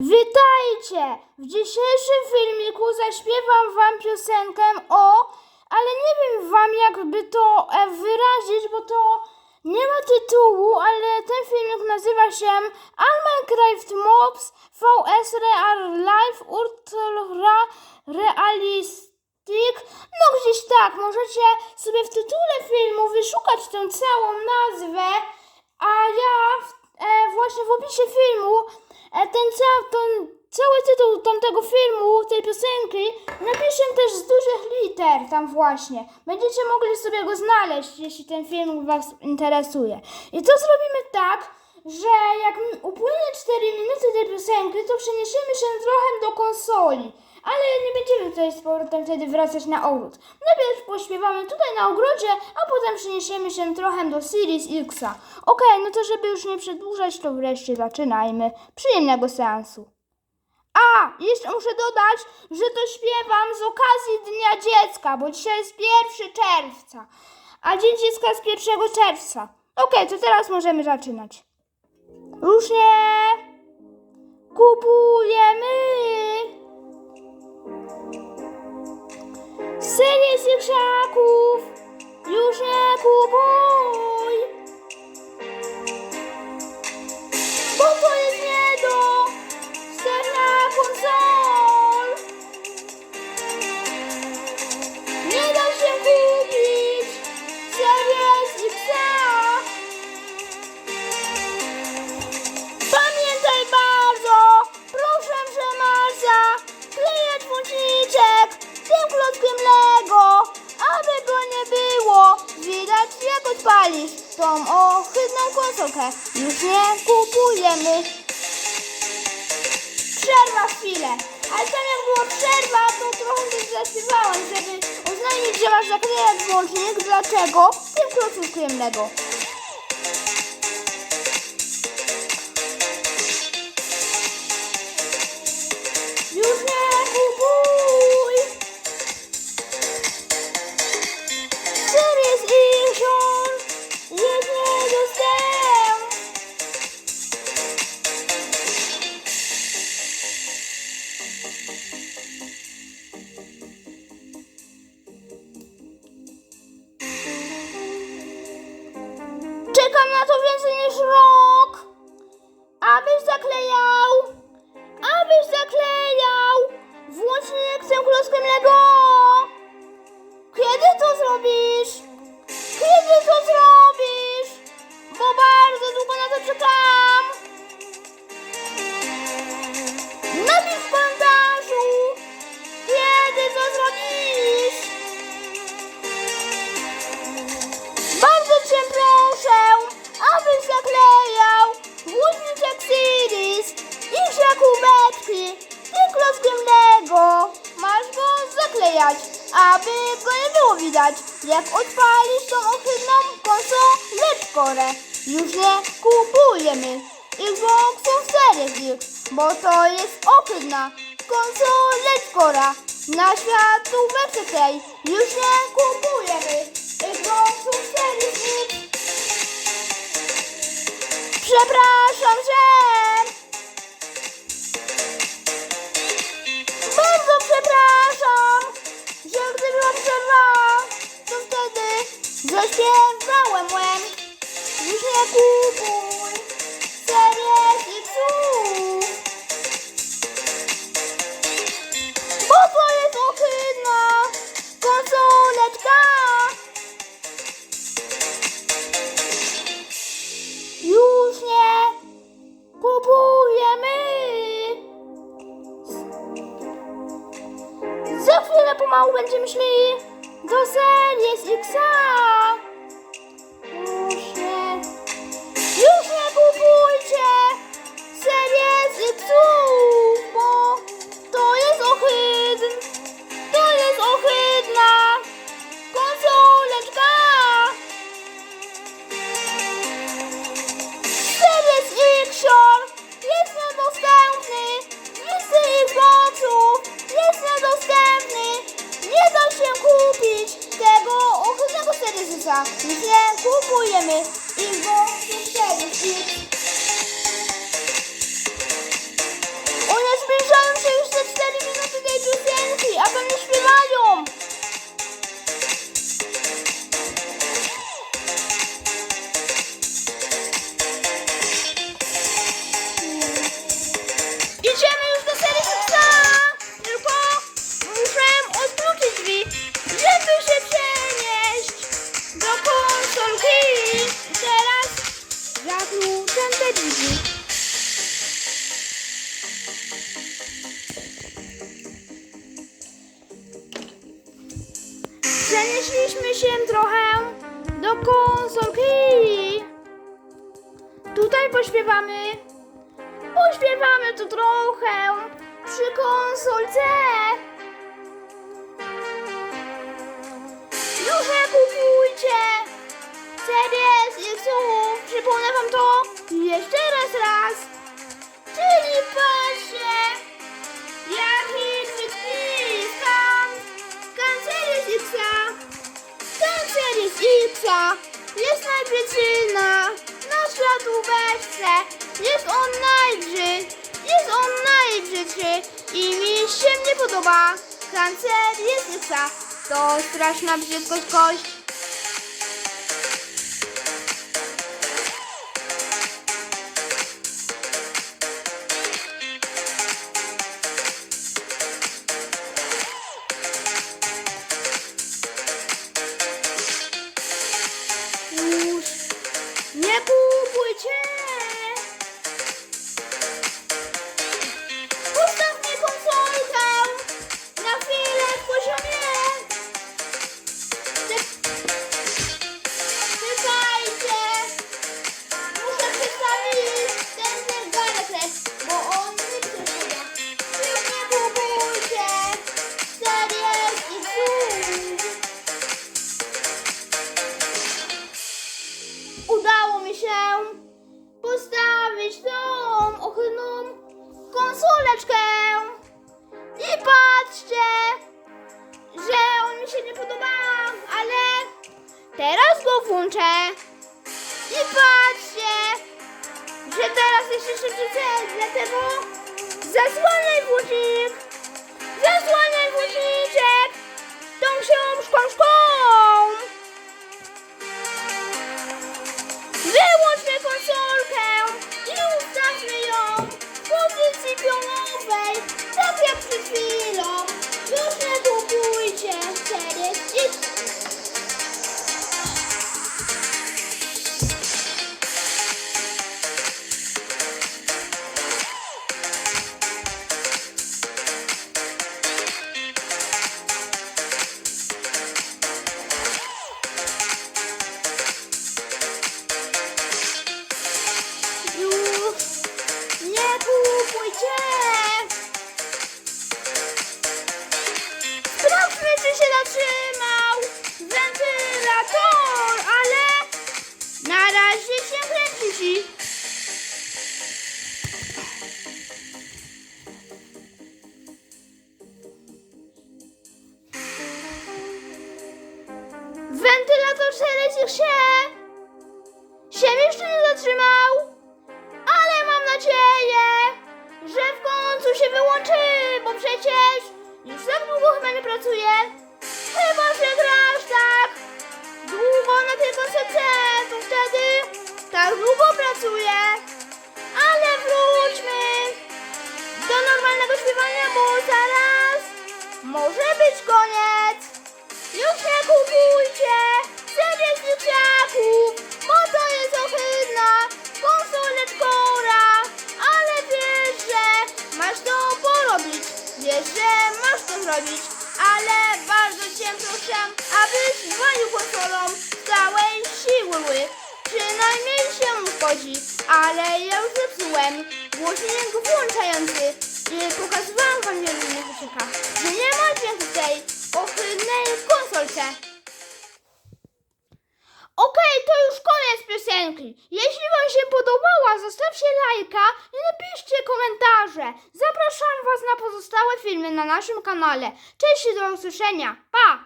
Witajcie! W dzisiejszym filmiku zaśpiewam wam piosenkę o, ale nie wiem wam jakby to e, wyrazić, bo to nie ma tytułu, ale ten filmik nazywa się Minecraft Mobs VS Real Life Ultra Realistic. No gdzieś tak, możecie sobie w tytule filmu wyszukać tę całą nazwę, a ja e, właśnie w opisie filmu ten, ca, ten cały tytuł tamtego filmu, tej piosenki napiszę też z dużych liter tam właśnie. Będziecie mogli sobie go znaleźć, jeśli ten film Was interesuje. I to zrobimy tak, że jak upłynie 4 minuty tej piosenki, to przeniesiemy się trochę do konsoli. Ale nie będziemy tutaj z powrotem wtedy wracać na ogród. Najpierw pośpiewamy tutaj na ogrodzie, a potem przeniesiemy się trochę do Series X'a. Okej, no to żeby już nie przedłużać, to wreszcie zaczynajmy. Przyjemnego seansu. A, jeszcze muszę dodać, że to śpiewam z okazji Dnia Dziecka, bo dzisiaj jest 1 czerwca, a Dzień Dziecka jest 1 czerwca. Okej, to teraz możemy zaczynać. Już Tą ohydną konsolkę Już nie kupujemy przerwa chwilę. Ale tam jak była przerwa, to trochę zaśpiewałem, żeby oznajmić, że masz zaklejać włącznik. Dlaczego? Tym klockiem Lego. Konsoleczkorę. Już nie kupujemy Xboxów Series bo to jest ohydna konsoleczkora. Na światówce tej już nie kupujemy Xboxów Series. Przepraszam, że bardzo przepraszam, że gdy była przerwa, to wtedy zaśpiewałem łem. Nie kupuj X-ów. Bo to jest ohydna konsoleczka. Już nie kupujemy. Za chwilę pomału będziemy szli do Series Xa. Przenieśliśmy się trochę do konsolki. Tutaj pośpiewamy. Pośpiewamy tu trochę przy konsolce. Już nie kupujcie series Xów. Przypomnę wam to jeszcze raz, raz. Czyli patrzcie, series Xa jest najbrzydszy na tubeczce. Jest on najbrzyd, jest on najbrzydszy i mi się nie podoba. Kancer jest Xa. To straszna brzydkość kość. Teraz go włączę. I patrzcie, że teraz jeszcze szybciej, dlatego zasłaniaj włócznik. Zasłaniaj włóczniczek tą książką szką. Wyłączmy zatrzymał wentylator, ale na razie się kręci. Wentylator szerzy się się jeszcze nie zatrzymał, ale mam nadzieję, że w końcu się wyłączy, bo przecież już tak długo chyba nie pracuje. Chyba, że grasz tak długo na tej konsece, to wtedy tak długo pracuje. Ale wróćmy do normalnego śpiewania, bo zaraz może być koniec. Już nie kupujcie series dzieciaków, bo to jest ohydna konsoleczkora. Ale wiesz, że masz to porobić, wiesz, że masz to zrobić. Ale proszę, abyś walił konsolą z całej siły. Przynajmniej się szkodzi, ale ja już zepsułem głośnik włączający. I pokazywałam wam innych odcinkach, że nie ma dźwięku tej ohydnej konsolce. Okej, to już koniec piosenki. Jeśli Wam się podobała, zostawcie lajka i napiszcie komentarze. Zapraszam Was na pozostałe filmy na naszym kanale. Cześć i do usłyszenia. Pa!